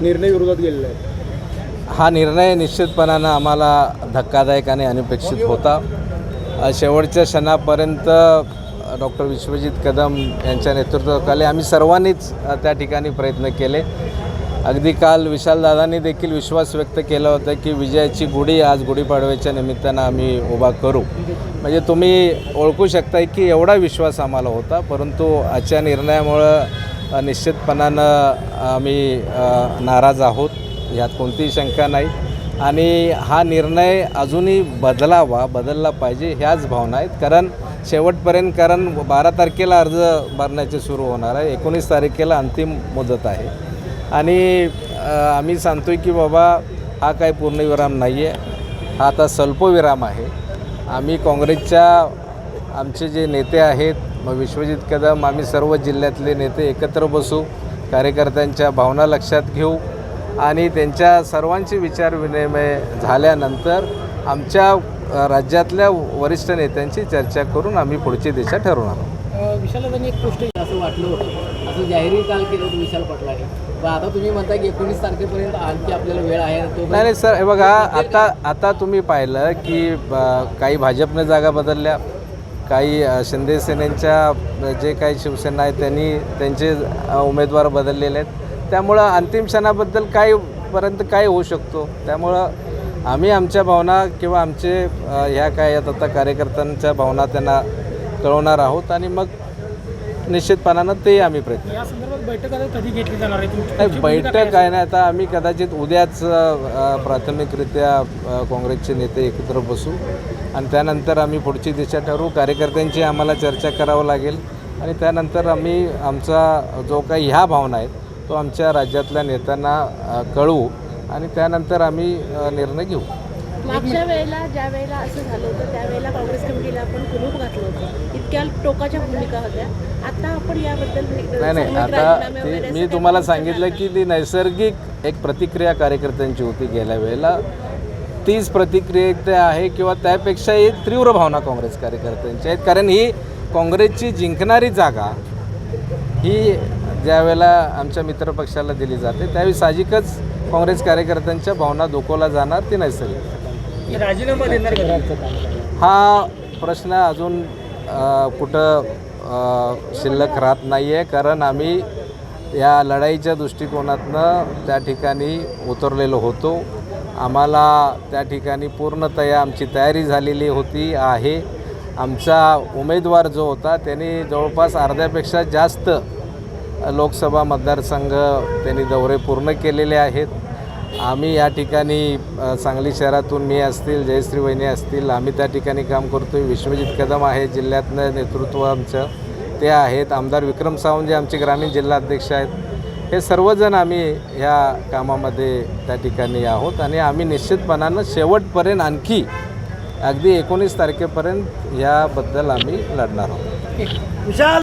निर्णय विरोधात गेलेला आहे. हा निर्णय निश्चितपणानं आम्हाला धक्कादायक आणि अनपेक्षित होता. शेवटच्या क्षणापर्यंत डॉक्टर विश्वजित कदम यांच्या नेतृत्वाखाली आम्ही सर्वांनीच त्या ठिकाणी प्रयत्न केले. अगदी काल विशालदादांनी देखील विश्वास व्यक्त केला होता की विजयाची गुढी आज गुढीपाडव्याच्या निमित्तानं आम्ही उभा करू. म्हणजे तुम्ही ओळखू शकताय की एवढा विश्वास आम्हाला होता परंतु आजच्या निर्णयामुळं निश्चितपणानं आम्ही नाराज आहोत. यात कोणतीही शंका नाही. आणि हा निर्णय अजूनही बदलावा बदलला पाहिजे ह्याच भावना आहेत. कारण शेवटपर्यंत कारण बारा तारखेला अर्ज भरण्याचे सुरू होणार आहे. एकोणीस तारखेला अंतिम मुदत आहे. आणि आम्ही सांगतो आहे की बाबा हा काय पूर्णविराम नाही आहे हा आता स्वल्पविराम आहे. आम्ही काँग्रेसच्या आमचे जे नेते आहेत मग विश्वजित कदम आम्ही सर्व जिल्ह्यातले नेते एकत्र बसू कार्यकर्त्यांच्या भावना लक्षात घेऊ आणि त्यांच्या सर्वांचे विचार विनिमय झाल्यानंतर आमच्या राज्यातल्या वरिष्ठ नेत्यांची चर्चा करून आम्ही पुढची दिशा ठरवणार आहोत. एक गोष्ट असं वाटलं होतं. असं जाहीर काल केलं होतं विशाल पटलाने. पण आता तुम्ही म्हणता की एकोणीस तारखेपर्यंत आणखी आपल्याला वेळ आहे तो नाही नाही सर हे बघा आता आता तुम्ही पाहिलं की काही भाजपने जागा बदलल्या. काही शिंदे सेनेच्या जे काही शिवसेना आहेत त्यांनी त्यांचे उमेदवार बदललेले आहेत. त्यामुळं अंतिम क्षणाबद्दल काय पर्यंत काय होऊ शकतो. त्यामुळं आम्ही आमच्या भावना किंवा आमचे ह्या काय आता कार्यकर्त्यांच्या भावना त्यांना कळवणार आहोत. आणि मग निश्चितपणानं ते आम्ही प्रयत्न या संदर्भात बैठक आता कधी घेतली जाणार आहे? तुमची नाही बैठक काय नाही आता आम्ही कदाचित उद्याच अ, प्राथमिकरित्या अ, काँग्रेसचे नेते एकत्र बसू आणि त्यानंतर आम्ही पुढची दिशा ठरवू. कार्यकर्त्यांची आम्हाला चर्चा करावं लागेल आणि त्यानंतर आम्ही आमचा जो काही ह्या भावना आहेत तो आमच्या राज्यातल्या नेत्यांना अ, कळवू आणि त्यानंतर आम्ही अ, निर्णय घेऊ. मागच्या वेळेला ज्या वेळेला असं झालं होतं त्यावेळेला काँग्रेस कमिटीला आपण कुलूप घातलं होतं. इतक्या टोकाच्या भूमिका होत्या. आता आपण याबद्दल नाही नाही आता ती मी तुम्हाला सांगितलं की ती नैसर्गिक एक प्रतिक्रिया कार्यकर्त्यांची होती गेल्या वेळेला. तीच प्रतिक्रिया आहे किंवा त्यापेक्षाही तीव्र भावना काँग्रेस कार्यकर्त्यांच्या आहेत. कारण ही काँग्रेसची जिंकणारी जागा ही ज्या वेळेला आमच्या मित्रपक्षाला दिली जाते त्यावेळी साहजिकच काँग्रेस कार्यकर्त्यांच्या भावना दुखवला जाणार ती नैसर्गिक. राजीनामा देणार हा प्रश्न अजून कुठं शिल्लक राहत नाही आहे कारण आम्ही या लढाईच्या दृष्टिकोनातनं त्या ठिकाणी उतरलेलो होतो. आम्हाला त्या ठिकाणी पूर्णतया आमची तयारी झालेली होती आहे. आमचा उमेदवार जो होता त्यांनी जवळपास अर्ध्यापेक्षा जास्त लोकसभा मतदारसंघ त्यांनी दौरे पूर्ण केलेले आहेत. आम्ही या ठिकाणी सांगली शहरातून मी असतील जयश्री वहिनी असतील आम्ही त्या ठिकाणी काम करतो आहे विश्वजित कदम आहे जिल्ह्यातनं नेतृत्व आमचं. ते आहेत. आमदार विक्रम सावंत जे आमचे ग्रामीण जिल्हाध्यक्ष आहेत. हे सर्वजण आम्ही ह्या कामामध्ये त्या ठिकाणी आहोत आणि आम्ही निश्चितपणानं शेवटपर्यंत आणखी अगदी एकोणीस तारखेपर्यंत याबद्दल आम्ही लढणार आहोत. विशाल!